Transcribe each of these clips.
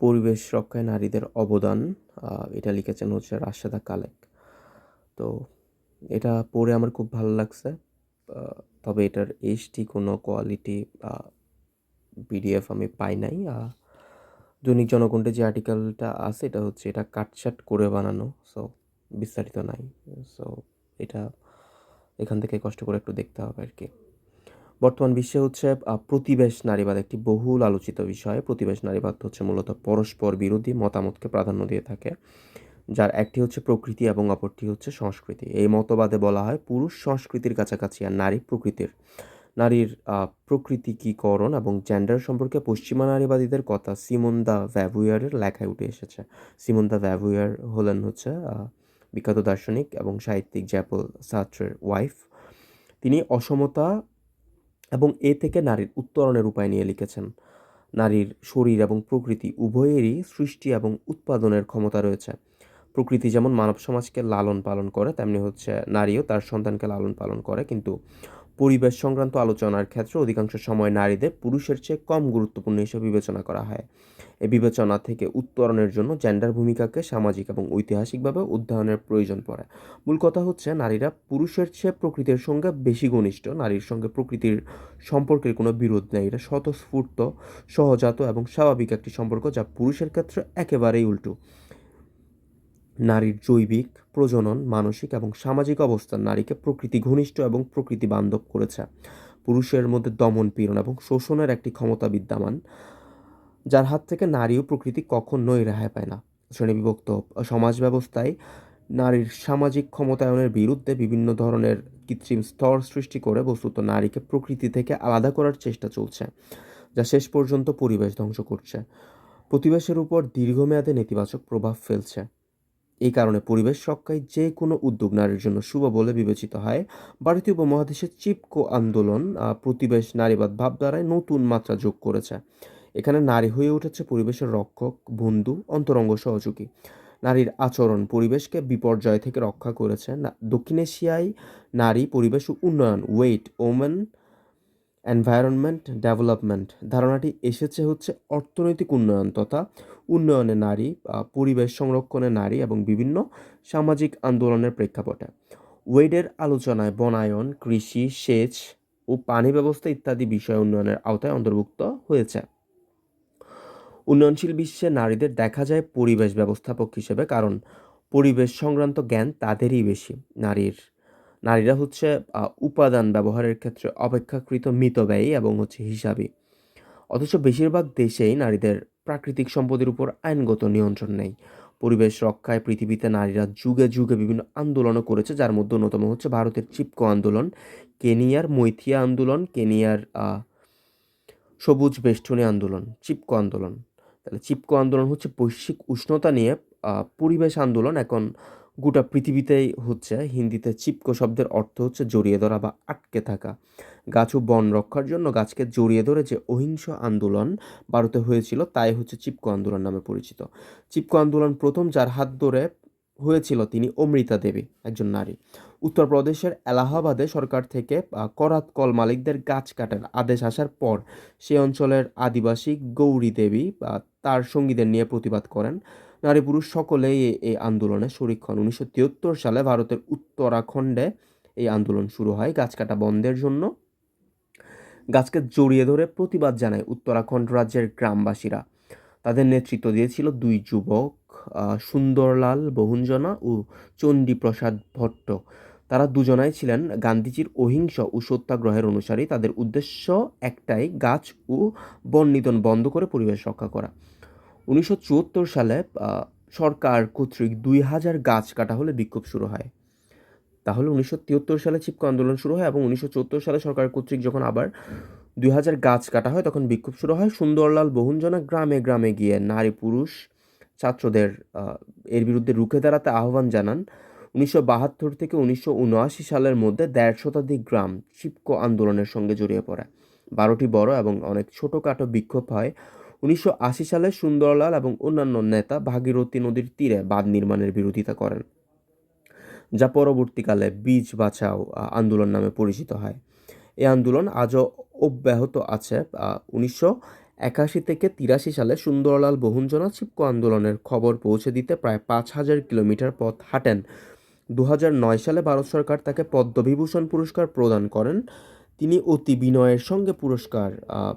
পরিবেশ রক্ষায় নারীদের অবদান এটা লিখেছেন হচ্ছে রাশেদা কালেক। তো এটা পড়ে আমার খুব ভালো লাগছে তবে এটার এইচডি কোনো কোয়ালিটি বা পিডিএফ আমি পাই নাই। দৈনিক জনকণ্ঠে যে আর্টিকেলটা আছে, এটা হচ্ছে এটা কাটছাট করে বানানো সো বিস্তারিত নাই। সো এটা এখান থেকে কষ্ট করে একটু দেখতে হবে আর কি। বর্তমান বিশ্বে হচ্ছে প্রতিবেশ নারীবাদ একটি বহুল আলোচিত বিষয়। প্রতিবেশ নারীবাদ হচ্ছে মূলত পরস্পর বিরোধী মতামতকে প্রাধান্য দিয়ে থাকে, যার একটি হচ্ছে প্রকৃতি এবং অপরটি হচ্ছে সংস্কৃতি। এই মতবাদে বলা হয় পুরুষ সংস্কৃতির কাছাকাছি আর নারী প্রকৃতির। নারীর প্রকৃতিকীকরণ এবং জেন্ডার সম্পর্কে পশ্চিমা নারীবাদীদের কথা সিমন দা ভ্যাভুয়ারের লেখায় উঠে এসেছে। সিমন দা ভ্যাভুয়ার হলেন হচ্ছে বিখ্যাত দার্শনিক এবং সাহিত্যিক জ্যাপল সাত্রের ওয়াইফ। তিনি অসমতা এবং এ থেকে নারীর উত্তরণের উপায় নিয়ে লিখেছেন। নারীর শরীর এবং প্রকৃতি উভয়েরই সৃষ্টি এবং উৎপাদনের ক্ষমতা রয়েছে। প্রকৃতি যেমন মানব সমাজকে লালন পালন করে, তেমনি হচ্ছে নারীও তার সন্তানকে লালন পালন করে। কিন্তু পরিবেশ সংক্রান্ত আলোচনার ক্ষেত্রে অধিকাংশ সময় নারীদের পুরুষের চেয়ে কম গুরুত্বপূর্ণ হিসেবে বিবেচনা করা হয়। এ বিবেচনা থেকে উত্তরণের জন্য জেন্ডার ভূমিকাকে সামাজিক এবং ঐতিহাসিকভাবে অধ্যয়নের প্রয়োজন পড়ে। মূল কথা হচ্ছে, নারীরা পুরুষের চেয়ে প্রকৃতির সঙ্গে বেশি ঘনিষ্ঠ, নারীর সঙ্গে প্রকৃতির সম্পর্কের কোনো বিরোধ নেই। এটা স্বতঃস্ফূর্ত, সহজাত এবং স্বাভাবিক একটি সম্পর্ক যা পুরুষের ক্ষেত্রে একেবারেই উল্টো। নারীর জৈবিক প্রজনন, মানসিক এবং সামাজিক অবস্থান নারীকে প্রকৃতি ঘনিষ্ঠ এবং প্রকৃতি বান্ধব করেছে। পুরুষের মধ্যে দমন পীড়ন এবং শোষণের একটি ক্ষমতা বিদ্যমান, যার হাত থেকে নারী ও প্রকৃতি কখনোই রেহাই পায় না। শ্রেণীবিভক্ত সমাজ ব্যবস্থায় নারীর সামাজিক ক্ষমতায়নের বিরুদ্ধে বিভিন্ন ধরনের কৃত্রিম স্তর সৃষ্টি করে বস্তুত নারীকে প্রকৃতি থেকে আলাদা করার চেষ্টা চলছে, যা শেষ পর্যন্ত পরিবেশ ধ্বংস করছে। প্রতিবেশের উপর দীর্ঘমেয়াদে নেতিবাচক প্রভাব ফেলছে। এই কারণে পরিবেশ রক্ষায় যে কোনো উদ্যোগ নারীর জন্য শুভ বলে বিবেচিত হয়। ভারতীয় উপমহাদেশের চিপকো আন্দোলন প্রতিবেশ নারীবাদ ভাবধারায় নতুন মাত্রা যোগ করেছে। এখানে নারী হয়ে উঠেছে পরিবেশের রক্ষক, বন্ধু, অন্তরঙ্গ সহযোগী। নারীর আচরণ পরিবেশকে বিপর্যয় থেকে রক্ষা করেছে। দক্ষিণ এশিয়ায় নারী পরিবেশ উন্নয়ন, ওয়েট, ওমেন এনভায়রনমেন্ট ডেভেলপমেন্ট। ধারণাটি এসেছে হচ্ছে অর্থনৈতিক উন্নয়ন তথা উন্নয়নে নারী পরিবেশ সংরক্ষণে নারী এবং বিভিন্ন সামাজিক আন্দোলনের প্রেক্ষাপটে। ওয়েডের আলোচনায় বনায়ন, কৃষি, সেচ ও পানি ব্যবস্থা ইত্যাদি বিষয় উন্নয়নের আওতায় অন্তর্ভুক্ত হয়েছে। উন্নয়নশীল বিশ্বে নারীদের দেখা যায় পরিবেশ ব্যবস্থাপক হিসেবে, কারণ পরিবেশ সংক্রান্ত জ্ঞান তাদেরই বেশি। নারীর নারীরা হচ্ছে উপাদান ব্যবহারের ক্ষেত্রে অপেক্ষাকৃত মিতব্যয়ী এবং হচ্ছে হিসাবী। অথচ বেশিরভাগ দেশেই নারীদের প্রাকৃতিক সম্পদের উপর আইনগত নিয়ন্ত্রণ নেই। পরিবেশ রক্ষায় পৃথিবীতে নারীরা যুগে যুগে বিভিন্ন আন্দোলনও করেছে, যার মধ্যে অন্যতম হচ্ছে ভারতের চিপকো আন্দোলন, কেনিয়ার মৈথিয়া আন্দোলন, কেনিয়ার সবুজ বেষ্টনী আন্দোলন, চিপকো আন্দোলন। তাহলে চিপকো আন্দোলন হচ্ছে বৈশ্বিক উষ্ণতা নিয়ে পরিবেশ আন্দোলন। এখন গোটা পৃথিবীতেই হচ্ছে, হিন্দিতে চিপকো শব্দের অর্থ হচ্ছে জড়িয়ে ধরা বা আটকে থাকা। গাছ ও বন রক্ষার জন্য গাছকে জড়িয়ে ধরে যে অহিংস আন্দোলন ভারতে হয়েছিল, তাই হচ্ছে চিপকো আন্দোলন নামে পরিচিত। চিপকো আন্দোলন প্রথম, যার হাত ধরে হয়েছিল তিনি অমৃতা দেবী, একজন নারী। উত্তরপ্রদেশের এলাহাবাদে সরকার থেকে করাত কল মালিকদের গাছ কাটার আদেশ আসার পর সে অঞ্চলের আদিবাসী গৌরী দেবী তার সঙ্গীদের নিয়ে প্রতিবাদ করেন। নারী পুরুষ সকলেই এই- আন্দোলনে শরিক হন। উনিশশো তিয়াত্তর সালে ভারতের উত্তরাখণ্ডে এই আন্দোলন শুরু হয় গাছ কাটা বন্ধের জন্য। গাছকে জড়িয়ে ধরে প্রতিবাদ জানায় উত্তরাখণ্ড রাজ্যের গ্রামবাসীরা। তাদের নেতৃত্ব দিয়েছিল দুই যুবক সুন্দরলাল, বহুঞ্জনা ও চণ্ডীপ্রসাদ ভট্ট। তারা দুজনাই ছিলেন গান্ধীজির অহিংস ও সত্যাগ্রহের অনুসারী। তাদের উদ্দেশ্য একটাই, গাছ ও বন নিধন বন্ধ করে পরিবেশ রক্ষা করা। উনিশশো চুয়াত্তর সালে সরকার কর্তৃক দুই হাজার গাছ কাটা হলে বিক্ষোভ শুরু হয়। তাহলে উনিশশো তিয়াত্তর সালে চিপকো আন্দোলন শুরু হয় এবং উনিশশো চুয়াত্তর সালে সরকার কর্তৃক যখন আবার দুই হাজার গাছ কাটা হয়, তখন বিক্ষোভ শুরু হয়। সুন্দরলাল, বহুঞ্জনা গ্রামে গ্রামে গিয়ে নারী, পুরুষ ছাত্রদের এর বিরুদ্ধে রুখে দাঁড়াতে আহ্বান জানান। উনিশশো বাহাত্তর থেকে উনিশশো উনআশি সালের মধ্যে দেড় শতাধিক গ্রাম চিপকো আন্দোলনের সঙ্গে জড়িয়ে পড়ে। বারোটি বড় এবং অনেক ছোটোখাটো বিক্ষোভ হয়। উনিশশো আশি সালে সুন্দরলাল এবং অন্যান্য নেতা ভাগীরথী নদীর তীরে বাঁধ নির্মাণের বিরোধিতা করেন, যা পরবর্তীকালে বীজ বাঁচাও আন্দোলন নামে পরিচিত হয়। এই আন্দোলন আজও অব্যাহত আছে। উনিশশো একাশি থেকে তিরাশি সালে সুন্দরলাল বহুঞ্জনা চিপকো আন্দোলনের খবর পৌঁছে দিতে প্রায় পাঁচ হাজার কিলোমিটার পথ হাঁটেন। দু সালে ভারত সরকার তাকে পদ্মবিভূষণ পুরস্কার প্রদান করেন। তিনি অতি বিনয়ের সঙ্গে পুরস্কার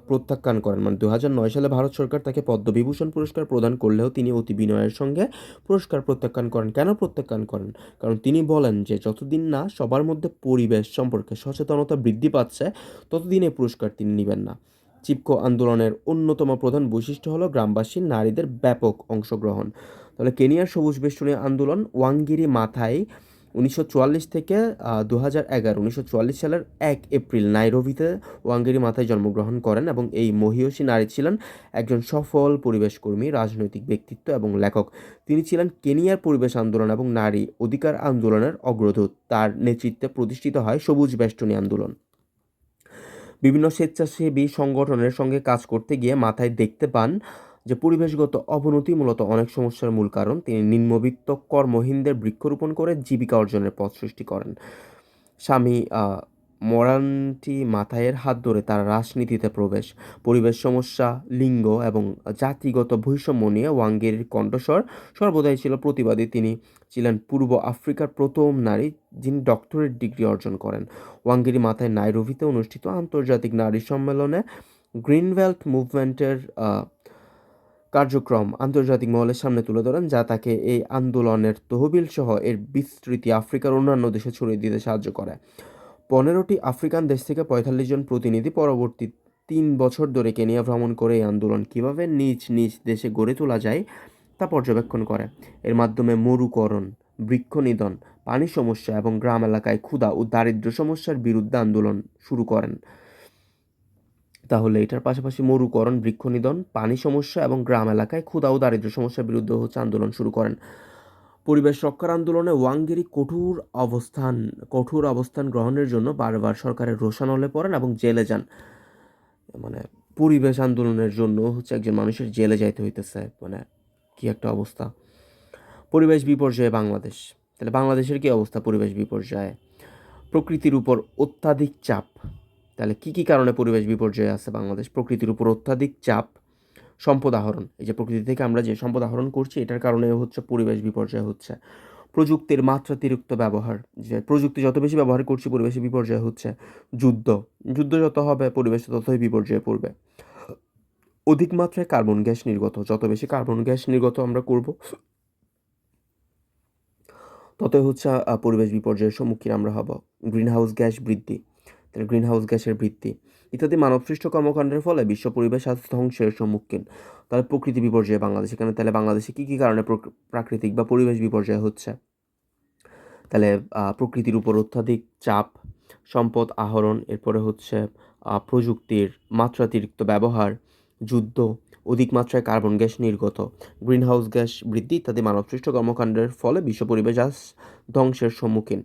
প্রত্যাখ্যান করেন। মানে দু সালে ভারত সরকার তাকে পদ্মবিভূষণ পুরস্কার প্রদান করলেও তিনি অতি বিনয়ের সঙ্গে পুরস্কার প্রত্যাখ্যান করেন। কেন প্রত্যাখ্যান করেন? কারণ তিনি বলেন যে, যতদিন না সবার মধ্যে পরিবেশ সম্পর্কে সচেতনতা বৃদ্ধি পাচ্ছে, ততদিন এই পুরস্কার তিনি নেবেন না। চিপকো আন্দোলনের অন্যতম প্রধান বৈশিষ্ট্য হলো গ্রামবাসী নারীদের ব্যাপক অংশগ্রহণ। তাহলে কেনিয়ার সবুজ বেষ্টনী আন্দোলন ওয়াঙ্গিরি মাথায় উনিশশো চুয়াল্লিশ থেকে দু হাজার এগারো, উনিশশো সালের এক এপ্রিল নাইরোভিতে ওয়াঙ্গিরি মাথায় জন্মগ্রহণ করেন এবং এই মহিয়সী নারী ছিলেন একজন সফল পরিবেশকর্মী, রাজনৈতিক ব্যক্তিত্ব এবং লেখক। তিনি ছিলেন কেনিয়ার পরিবেশ আন্দোলন এবং নারী অধিকার আন্দোলনের অগ্রদূত। তার নেতৃত্বে প্রতিষ্ঠিত হয় সবুজ বেষ্টনী আন্দোলন। বিভিন্ন স্বেচ্ছাসেবী সংগঠনের সঙ্গে কাজ করতে গিয়ে মাথায় দেখতে পান যে পরিবেশগত অবনতি মূলত অনেক সমস্যার মূল কারণ। তিনি নিম্নবিত্ত কর্মহীনদের বৃক্ষরোপণ করে জীবিকা অর্জনের পথ সৃষ্টি করেন। স্বামী মরান্টি মাথায়ের হাত ধরে তার রাজনীতিতে প্রবেশ। পরিবেশ সমস্যা, লিঙ্গ এবং জাতিগত বৈষম্য নিয়ে ওয়াঙ্গেরির কণ্ঠস্বর সর্বদাই ছিল প্রতিবাদী। তিনি ছিলেন পূর্ব আফ্রিকার প্রথম নারী যিনি ডক্টরেট ডিগ্রি অর্জন করেন। ওয়াঙ্গেরি মাথায় নাইরোভিতে অনুষ্ঠিত আন্তর্জাতিক নারী সম্মেলনে গ্রিনভেল্ট মুভমেন্টের কার্যক্রম আন্তর্জাতিক মহলের সামনে তুলে ধরেন, যা তাকে এই আন্দোলনের তহবিল সহ এর বিস্তৃতি আফ্রিকার অন্যান্য দেশে ছড়িয়ে দিতে সাহায্য করে। পনেরোটি আফ্রিকান দেশ থেকে পঁয়তাল্লিশ জন প্রতিনিধি পরবর্তী তিন বছর ধরে কেনিয়া ভ্রমণ করে এই আন্দোলন কীভাবে নিজ নিজ দেশে গড়ে তোলা যায় তা পর্যবেক্ষণ করে। এর মাধ্যমে মরুকরণ, বৃক্ষ নিধন, পানি সমস্যা এবং গ্রাম এলাকায় ক্ষুধা ও দারিদ্র্য সমস্যার বিরুদ্ধে আন্দোলন শুরু করেন। তাহলে এটার পাশাপাশি মরুকরণ, বৃক্ষ নিধন, পানি সমস্যা এবং গ্রাম এলাকায় ক্ষুধা ও দারিদ্র্য সমস্যার বিরুদ্ধে হচ্ছে আন্দোলন শুরু করেন। পরিবেশ রক্ষার আন্দোলনে ওয়াঙ্গেরি কঠোর অবস্থান কঠোর অবস্থান গ্রহণের জন্য বারবার সরকারের রোষানলে পড়েন এবং জেলে যান। মানে পরিবেশ আন্দোলনের জন্য হচ্ছে একজন মানুষের জেলে যাইতে হইতেছে মানে কি একটা অবস্থা? পরিবেশ বিপর্যয়ে বাংলাদেশ। তাহলে বাংলাদেশের কি অবস্থা পরিবেশ বিপর্যয়ে? প্রকৃতির উপর অত্যাধিক চাপ। তাহলে কি কি কারণে পরিবেশ বিপর্যয়ে আছে বাংলাদেশ? প্রকৃতির উপর অত্যাধিক চাপ। সম্পদ আহরণ। এই যে প্রকৃতি থেকে আমরা যে সম্পদ আহরণ করছি, এটার কারণে হচ্ছে পরিবেশ বিপর্যয় হচ্ছে। প্রযুক্তির মাত্রাতিরিক্ত ব্যবহার, যে প্রযুক্তি যত বেশি ব্যবহার করছি, পরিবেশে বিপর্যয় হচ্ছে। যুদ্ধ যুদ্ধ যত হবে, পরিবেশে ততই বিপর্যয়ে পড়বে। অধিক মাত্রায় কার্বন গ্যাস নির্গত, যত বেশি কার্বন গ্যাস নির্গত আমরা করব, ততই হচ্ছে পরিবেশ বিপর্যয়ের সম্মুখীন আমরা হব। গ্রিন হাউস গ্যাস বৃদ্ধি তাহলে গ্রিন হাউস গ্যাসের বৃদ্ধি ইত্যাদি মানবসৃষ্ট কর্মকাণ্ডের ফলে বিশ্ব পরিবেশ আজ ধ্বংসের সম্মুখীন। তাহলে প্রকৃতি বিপর্যয় বাংলাদেশ এখানে, তাহলে বাংলাদেশে কী কী কারণে প্রক- প্রাকৃতিক বা পরিবেশ বিপর্যয় হচ্ছে? তাহলে প্রকৃতির উপর অত্যাধিক চাপ, সম্পদ আহরণ, এরপরে হচ্ছে প্রযুক্তির মাত্রাতিরিক্ত ব্যবহার, যুদ্ধ, অধিক মাত্রায় কার্বন গ্যাস নির্গত, গ্রিনহাউস গ্যাস বৃদ্ধি ইত্যাদি মানবসৃষ্ট কর্মকাণ্ডের ফলে বিশ্ব পরিবেশ ধ্বংসের সম্মুখীন।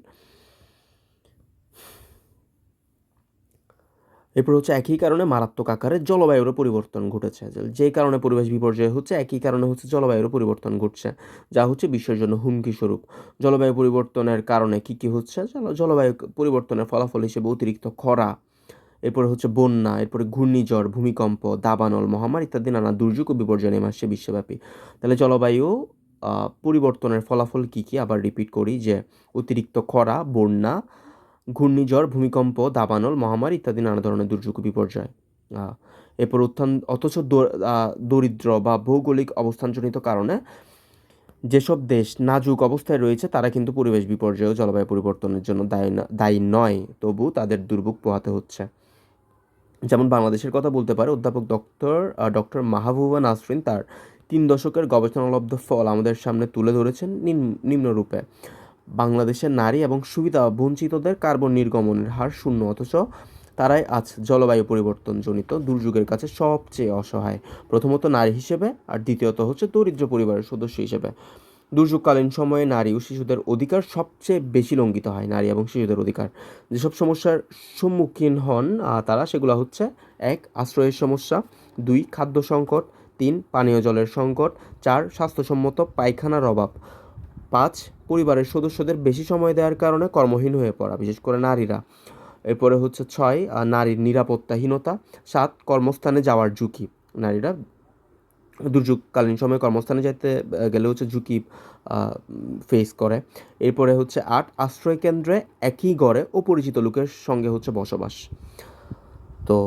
এরপর হচ্ছে একই কারণে মারাত্মক আকারে জলবায়ুরও পরিবর্তন ঘটেছে। যে- যে কারণে পরিবেশ বিপর্যয় হচ্ছে, একই কারণে হচ্ছে জলবায়ুরও পরিবর্তন ঘটছে, যা হচ্ছে বিশ্বের জন্য হুমকি স্বরূপ। জলবায়ু পরিবর্তনের কারণে কি কি হচ্ছে? জলবায়ু পরিবর্তনের ফলাফল হিসেবে অতিরিক্ত খরা, এরপরে হচ্ছে বন্যা, এরপরে ঘূর্ণিঝড়, ভূমিকম্প, দাবানল, মহামারী ইত্যাদি নানা দুর্যোগ ও বিপর্যয় নেমে আসছে বিশ্বব্যাপী। তাহলে জলবায়ু পরিবর্তনের ফলাফল কি কি? আবার রিপিট করি যে অতিরিক্ত খরা, বন্যা ঘূর্ণিঝড়, ভূমিকম্প, দাবানল, মহামারী ইত্যাদি নানা ধরনের দুর্যোগ বিপর্যয়। এরপর উত্থান, অথচ দরিদ্র বা ভৌগোলিক অবস্থানজনিত কারণে যেসব দেশ নাজুক অবস্থায় রয়েছে, তারা কিন্তু পরিবেশ বিপর্যয় ও জলবায়ু পরিবর্তনের জন্য দায়ী দায়ী নয়, তবু তাদের দুর্ভোগ পোহাতে হচ্ছে। যেমন বাংলাদেশের কথা বলতে পারে, অধ্যাপক ডক্টর ডক্টর মাহবুবা নাসরিন তার তিন দশকের গবেষণালব্ধ ফল আমাদের সামনে তুলে ধরেছেন নিম্ন- নিম্নরূপে। বাংলাদেশের নারী এবং সুবিধা বঞ্চিতদের কার্বন নির্গমনের হার শূন্য, অথচ তারাই আজ জলবায়ু পরিবর্তনজনিত দুর্যোগের কাছে সবচেয়ে অসহায়। প্রথমত নারী হিসেবে, আর দ্বিতীয়ত হচ্ছে দরিদ্র পরিবারের সদস্য হিসেবে। দুর্যোগকালীন সময়ে নারী ও শিশুদের অধিকার সবচেয়ে বেশি লঙ্ঘিত হয়, নারী এবং শিশুদের অধিকার। যেসব সমস্যার সম্মুখীন হন তারা সেগুলো হচ্ছে, এক, আশ্রয়ের সমস্যা, দুই, খাদ্য সংকট, তিন, পানীয় জলের সংকট, চার, স্বাস্থ্যসম্মত পায়খানার অভাব, পাঁচ পরিবারের সদস্যদের বেশি সময় দেওয়ার কারণে কর্মহীন হয়ে পড়া, বিশেষ করে নারীরা। এরপরে হচ্ছে ছয় নারীর নিরাপত্তাহীনতা। সাত, কর্মস্থানে যাওয়ার ঝুঁকি। নারীরা দুর্যোগকালীন সময়ে কর্মস্থানে যেতে গেলে হচ্ছে ঝুঁকি ফেস করে। এরপরে হচ্ছে আট আশ্রয় কেন্দ্রে একই ঘরে অপরিচিত লোকের সঙ্গে হচ্ছে বসবাস। তো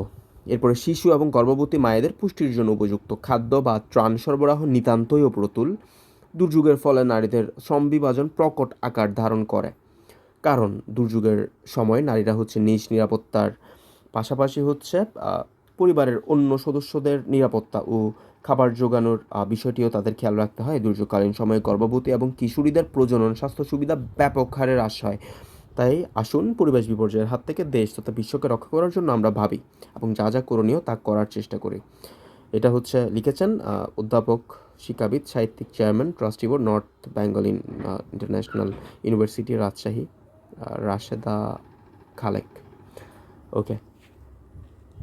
এরপরে শিশু এবং গর্ভবতী মায়েদের পুষ্টির জন্য উপযুক্ত খাদ্য বা ত্রাণ সরবরাহ নিতান্তই অপ্রতুল। দুর্যোগের ফলে নারীদের শ্রম বিভাজন প্রকট আকার ধারণ করে। কারণ দুর্যোগের সময় নারীরা হচ্ছে নিজ নিরাপত্তার পাশাপাশি হচ্ছে পরিবারের অন্য সদস্যদের নিরাপত্তা ও খাবার জোগানোর আহ, বিষয়টিও তাদের খেয়াল রাখতে হয়। দুর্যোগকালীন সময়ে গর্ভবতী এবং কিশোরীদের প্রজনন স্বাস্থ্য সুবিধা ব্যাপক হারে হ্রাস হয়। তাই আসুন পরিবেশ বিপর্যয়ের হাত থেকে দেশ তথা বিশ্বকে রক্ষা করার জন্য আমরা ভাবি এবং যা যা করণীয় তা করার চেষ্টা করি। এটা হচ্ছে লিখেছেন অধ্যাপক, শিক্ষাবিদ, সাহিত্যিক chairman, trustee board, North Bengal International University, Rajshahi Rasheda Khalek. Okay.